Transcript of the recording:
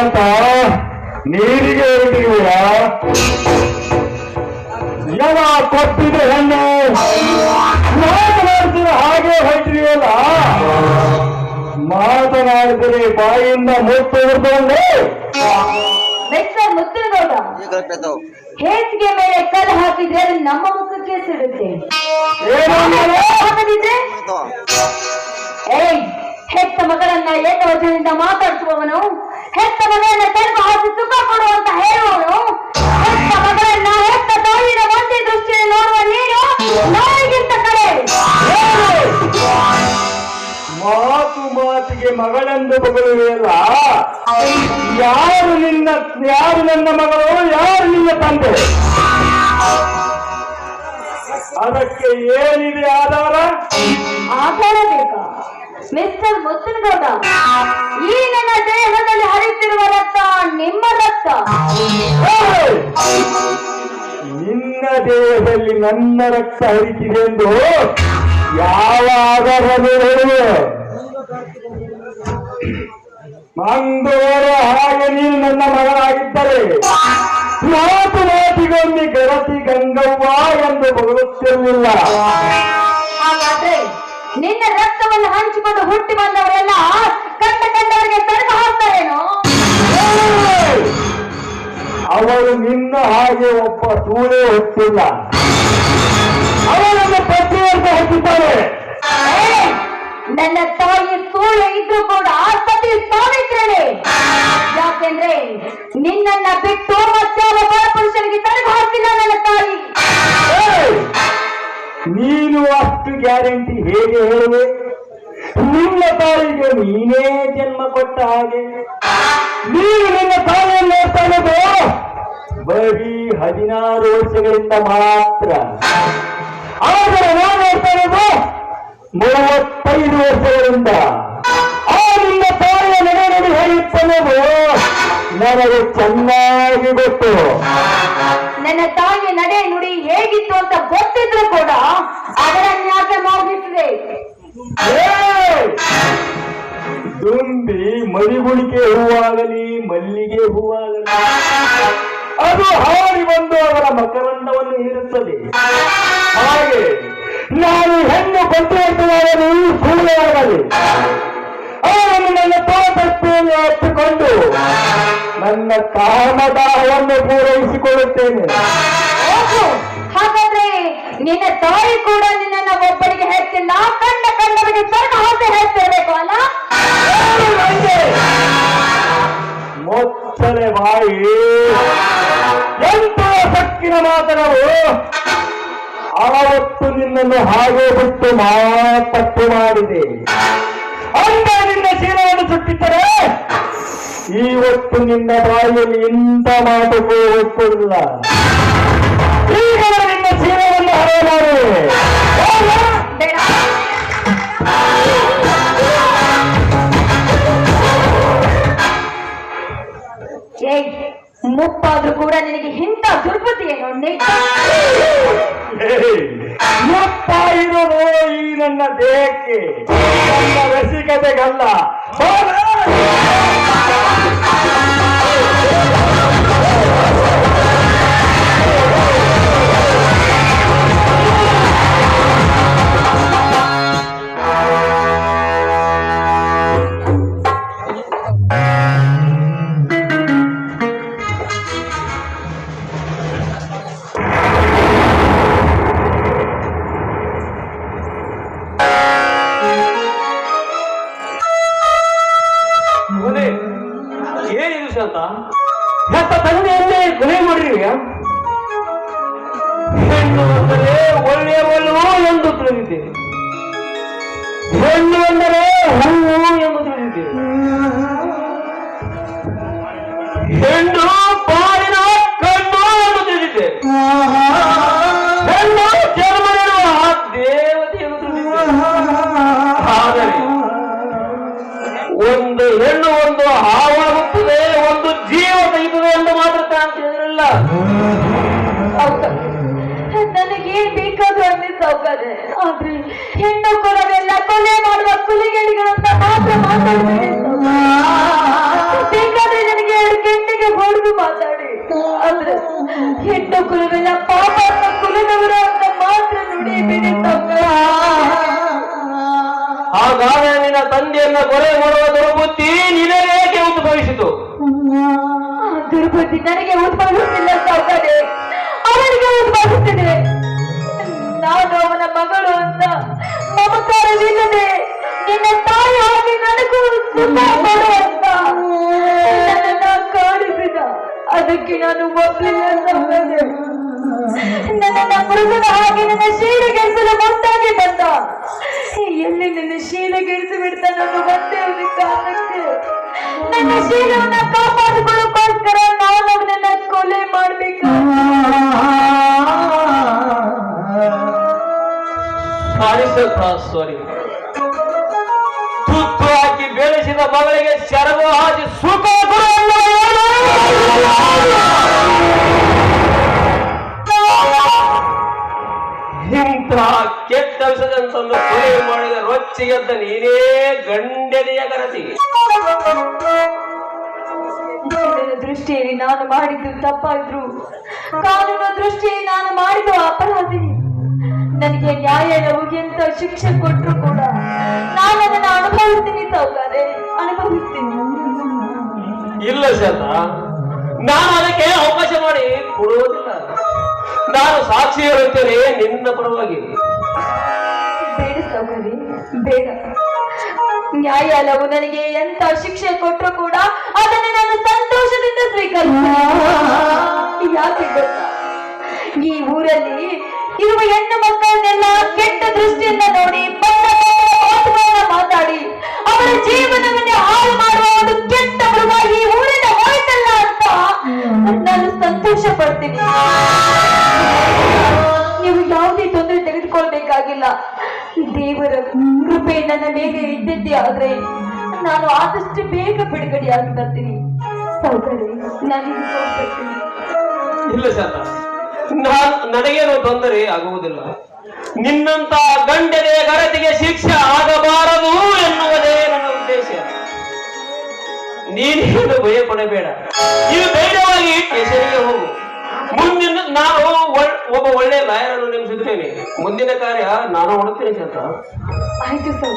ಅಂತ ನೀರಿಗೆ ಹೊರಟಿರುವೆಯಾ ಜನ ಕೊಟ್ಟಿದೆ ಹೆಣ್ಣು. ಮಾತನಾಡ್ತಿದ್ರೆ ಹಾಗೆ ಹೊರಟಿದೆಯಲ್ಲ ಮಾತನಾಡಿದರೆ ಬಾಯಿಂದ ಮುತ್ತು ಬಿಡ್ತಂದ್ರೆ ಮಿಸ್ಟರ್ ಮುತ್ತುಗೌಡ ಹೇಸಿಗೆ ಮೇಲೆ ಕಲ್ಲು ಹಾಕಿದ್ರೆ ಅದು ನಮ್ಮ ಮುಖಕ್ಕೆ ಸಿಡುತ್ತೆ? ಹಾಕದಿದ್ರೆ? ಏಯ್ ಹೆತ್ತ ಮಗಳನ್ನ ಏಕ ವಚನದಿಂದ ಮಾತಾಡಿಸುವವನು? ಹೆತ್ತ ಮಗಳನ್ನ ತೆರೆದು ಹಾಕಿ ಸುಖ ಕೊಡುವಂತ ಹೇಳುವವನು ಹೆತ್ತ ಮಗಳನ್ನ ಹೆತ್ತ ತಾಯಿನ ಒಂದೇ ದೃಷ್ಟಿಯಲ್ಲಿ ನೋಡುವ ನೀನು ನಾಯಿಗಿಂತ ಕಡೆ. ಮಾತು ಮಾತಿಗೆ ಮಗಳೆಂದು ಬಗಲುವೆಯಲ್ಲ ಯಾರು ನಿನ್ನ ಯಾರು ನನ್ನ ಮಗಳು? ಯಾರು ನಿನ್ನ ತಂದೆ? ಅದಕ್ಕೆ ಏನಿದೆ ಆಧಾರ? ಆಧಾರ ಬೇಕಾ ಮಿಸ್ಟರ್ ಮುತ್ತನಗೌಡ ಈ ನನ್ನ ದೇಹದಲ್ಲಿ ಹರಿಯುತ್ತಿರುವ ರಕ್ತ ನಿಮ್ಮ ರಕ್ತ! ನಿನ್ನ ದೇಹದಲ್ಲಿ ನನ್ನ ರಕ್ತ ಹರಿತಿದೆ ಎಂದು ಯಾವ ಆಧಾರದ ಮೇಲೆ ಹೇಳುವೆ ಮಂಗಳೂರು ಹಾಗೆ ನೀನು ನನ್ನ ಮಗಳಾಗಿದ್ದರೆ ಮಾತು ಮಾತಿಗೊಮ್ಮೆ ಗರತಿ ಗಂಗವ್ವ ಎಂದು ನಿನ್ನ ರಕ್ತವನ್ನು ಹಂಚಿಕೊಂಡು ಹುಟ್ಟಿ ಬಂದವರೆಲ್ಲ ಕಂಡ ಕಂಡವರಿಗೆ ತಡೆದು ಹಾಕ್ತಾರೇನು ಅವಳು ಅವರು ನಿನ್ನ ಹಾಗೆ ಒಬ್ಬ ಸೂಳೆ ಹೊತ್ತಿಲ್ಲ ಅವರನ್ನು ಪ್ರತಿಯೊಂದು ಹೊತ್ತಿದ್ದಾರೆ! ನನ್ನ ತಾಯಿ ಸೂಳೆ ಇದ್ರು ಕೂಡ ಸತಿ ಸಾವಿತ್ರನೇ ಯಾಕೆಂದ್ರೆ ನಿನ್ನನ್ನ ಬಿಟ್ಟು ಮತ್ತೆ ಪುರುಷನಿಗೆ ತಡೆದು ಹಾಕಿಲ್ಲ ನನ್ನ ತಾಯಿ! ನೀನು ಅಷ್ಟು ಗ್ಯಾರಂಟಿ ಹೇಗೆ ಹೇಳುವೆ ನಿನ್ನ ತಾಯಿಗೆ ನೀನೇ ಜನ್ಮ ಕೊಟ್ಟ ಹಾಗೆ. ನೀವು ನಿನ್ನ ತಾಯಿಯನ್ನು ನೋಡ್ತಾ ಇರೋದು ಬರೀ ಹದಿನಾರು ವರ್ಷಗಳಿಂದ ಮಾತ್ರ. ಆದರೆ ನಾನು ನೋಡ್ತಾ ಇರೋದು ಮೂವತ್ತೈದು ವರ್ಷಗಳಿಂದ. ಆ ನಿನ್ನ ತಾಯಿಯ ನಡೆ ನಡಿ ನನಗೆ ಚೆನ್ನಾಗಿ ಗೊತ್ತು. ನನ್ನ ತಾಯಿಯ ನಡೆ ನುಡಿ ಹೇಗಿತ್ತು ಅಂತ ಗೊತ್ತಿದ್ರು ಕೂಡ ಅದರ ನ್ಯಾಸ ಏಯ್! ಮರಿಗುಳಿಕೆ ಹೂವಾಗಲಿ, ಮಲ್ಲಿಗೆ ಹೂವಾಗಲಿ. ಅದು ಹಾರಿ ಬಂದು ಅವರ ಮಕರಂದವನ್ನು ಹೀರುತ್ತದೆ ಹಾಗೆ ನಾನು ಹೆಣ್ಣು ಪಂಚಾಯತವಾಗಲಿ ಸುಳ್ಳೆಯಾಗಲಿ ಅವರನ್ನು ನನ್ನ ತೋಟಕ್ಕೆ ಹತ್ತಿಕೊಂಡು ನನ್ನ ಕಾಮದಾಹವನ್ನು ಪೂರೈಸಿಕೊಳ್ಳುತ್ತೇನೆ. ಹಾಗಾದ್ರೆ ನಿನ್ನ ತಾಯಿ ಕೂಡ ನಿನ್ನ ಒಬ್ಬರಿಗೆ ನಾ ಕಂಡ ಕಂಡವರಿಗೆ ಬಾಯಿ. ಎಂತ ಸಕ್ಕಿನ ಮಾತನವು ಆವತ್ತು ನಿನ್ನನ್ನು ಹಾಗೆ ಬಿಟ್ಟು ಮಾತಟ್ಟು ಮಾಡಿದೆ. ಅಂದ ನಿನ್ನ ಶೀಲವನ್ನು ಸುಟ್ಟಿದ್ದರೆ ಇವತ್ತು ನಿನ್ನ ಬಾಯಿಯಲ್ಲಿ ಇಂಥ ಮಾತು ಹೋಗುತ್ತಿಲ್ಲ ಈಗ ನಿನ್ನ ಹರ ಇರೋದು ಈ ನನ್ನ ದೇಹಕ್ಕೆ ನನ್ನ ರಸಿಕತೆಗಲ್ಲ ಶಾಂತ ಹೆತ್ತ ತಂದೆಯನ್ನೇ ಕೊಲೆ ಮಾಡಿರಿ ಹೆಣ್ಣು ಅಂದರೆ ಒಳ್ಳೆಯವಳು ಎಂದು ತಿಳಿದಿದ್ದೇವೆ ಹೆಣ್ಣು ಎಂದರೆ ಹೂವು ಎಂದು ತಿಳಿದಿದ್ದೇವೆ ಹೆಣ್ಣು ಹೋಗ್ತದೆ. ಆದ್ರೆ ಹೆಣ್ಣು ಕೊಡವೆಲ್ಲ ಕೊಲೆ ಮಾಡುವ ಕುಲಿಗೇಡಿಗಳಂತ ಮಾತ್ರ ಮಾತಾಡ್ಬೇಡಿ ಬೇಕಾದ್ರೆ ನನಗೆ ಎರಡು ಗಂಟೆಗೆ ಹೊಡೆದು ಮಾತಾಡಿ. ಆದ್ರೆ ಹೆಣ್ಣು ಕುಲವೆಲ್ಲ ಪಾಪ ಅಂತ ಕುಲದವರು ಅಂತ ಮಾತ್ರ ನುಡಿಬೇಡಿ ತಮ್ಮ. ನಿನ್ನ ತಂದೆಯನ್ನ ಕೊಲೆ ಮಾಡುವ ದುರ್ಬುದ್ಧಿ ನಿನಗೆ ಉದ್ಭವಿಸಿತು. ದುರ್ಬುದ್ಧಿ ನನಗೆ ಉದ್ಭವಿಸಿಲ್ಲ ಸಾಕಾದೆ ಮಮಕಾರವಿಲ್ಲದೆ ನಿನ್ನ ತಾಯಿ ಆಗಿ ನನಗೂ ಸುಖ ಕೊಡು ಅಂತ ಕಾಡಿಸಿದ ಅದಕ್ಕೆ ನಾನು ಒಪ್ಪಲಿಲ್ಲ ಸಾವುಕಾರೆ ನನ್ನನ್ನ ಮೃಗದ ಹಾಗೆ ನನ್ನ ಶೀಲಗೆಸಲು ಮುಂದಾಗಿ ಬಂದ. ಎಲ್ಲಿ ನಿನ್ನ ಶೀಲಗೆರಿಸಿ ಬಿಡ್ತಾನೆ ಅನ್ನೋ ಒಂದೇ ಕಾರಣಕ್ಕೆ ನನ್ನ ಶೀಲವನ್ನ ಕಾಪಾಡಿಕೊಳ್ಳೋಕೋಸ್ಕರ ನಾನು ಅವನನ್ನ ಕೊಲೆ ಮಾಡ್ಬೇಕು? ಸಾರಿ. ತುತ್ತು ಹಾಕಿ ಬೆಳೆಸಿದ ಮಗಳಿಗೆ ಶರಗು ಹಾಕಿ ಸುಖ ಇಂತಹ ಕೆಟ್ಟ ವಿಷದಂತನ್ನು ಕೊಲೆ ಮಾಡಿದ ರೊಚ್ಚಿಗೆದ್ದ ನೀನೇ ಗಂಡನೆಯ ದೃಷ್ಟಿಯಲ್ಲಿ ನಾನು ಮಾಡಿದ್ದು ತಪ್ಪಾದ್ರು. ಕಾನೂನು ದೃಷ್ಟಿಯಲ್ಲಿ ನಾನು ಅಪರಾಧಿ. ನನಗೆ ನ್ಯಾಯ ಶಿಕ್ಷೆ ಕೊಟ್ಟರು ಕೂಡ ನಾನು ಅದನ್ನ ಅನುಭವಿಸ್ತೀನಿ ಸಾವುಕಾರೆ ಅನುಭವಿಸ್ತೀನಿ ಇಲ್ಲ ಸರ್ ನಾನು ಅದಕ್ಕೆ ಅವಕಾಶ ಮಾಡಿ ಕೊಡುವುದಿಲ್ಲ ನಾನು ಸಾಕ್ಷಿ ಹೇಳುತ್ತೇನೆ ನಿನ್ನ ಪರವಾಗಿ. ಬೇಡ ಸೌಕರ್ಯ ಬೇಡ. ನ್ಯಾಯಾಲಯವು ನನಗೆ ಎಂತ ಶಿಕ್ಷೆ ಕೊಟ್ಟರು ಕೂಡ ಅದನ್ನು ನಾನು ಸಂತೋಷದಿಂದ ಸ್ವೀಕರಿಸ್ತೇನೆ. ಯಾಕೆ ಗೊತ್ತಾ? ಈ ಊರಲ್ಲಿ ಇರುವ ಹೆಣ್ಣು ಮಕ್ಕಳನ್ನೆಲ್ಲ ಕೆಟ್ಟ ದೃಷ್ಟಿಯಿಂದ ನೋಡಿ ಮಾತುಗಳನ್ನ ಮಾತಾಡಿ, ಅವರ ಜೀವನವನ್ನೇ ಹಾಳು ಮಾಡುವ ಒಂದು ಕೆಟ್ಟ ಮೃಗ ಈ ಊರಿನ ಹೋಯ್ತಲ್ಲ ಅಂತ ನಾನು ಸಂತೋಷ ಪಡ್ತೀನಿ ನೀವು ಯಾವುದೇ ತೊಂದರೆ ತೆಗೆದುಕೊಳ್ಬೇಕಾಗಿಲ್ಲ. ದೇವರ ಕೃಪೆ ನನ್ನ ಮೇಲೆ ಇದ್ದಿದ್ದೆ ಆದ್ರೆ ನಾನು ಆದಷ್ಟು ಬೇಗ ಬಿಡುಗಡೆ ಬರ್ತೀನಿ. ಇದು ಹೋಗ್ಬರ್ತೀನಿ. ಇಲ್ಲ ಸರ್ ನಾನು, ನನಗೇನು ತೊಂದರೆ ಆಗುವುದಿಲ್ಲ. ನಿನ್ನಂತ ಗಂಡನೆಯ ಗರತಿಗೆ ಶಿಕ್ಷೆ ಆಗಬಾರದು ಎನ್ನುವುದೇ ನನ್ನ ಉದ್ದೇಶ. ನೀನೇನು ಭಯ ಪಡಬೇಡ ನೀವು ಧೈರ್ಯವಾಗಿ ಸ್ಟೇಷನ್ಗೆ ಹೋಗು. ಮುಂದಿನ ನಾನು ಒಬ್ಬ ಒಳ್ಳೆ ಲಾಯರನ್ನು ನೇಮಿಸುತ್ತೇನೆ. ಮುಂದಿನ ಕಾರ್ಯ ನಾನು ಹೊಡುತ್ತೇನೆ ಚಂದ್ರ ಆಯ್ತು ಸರ್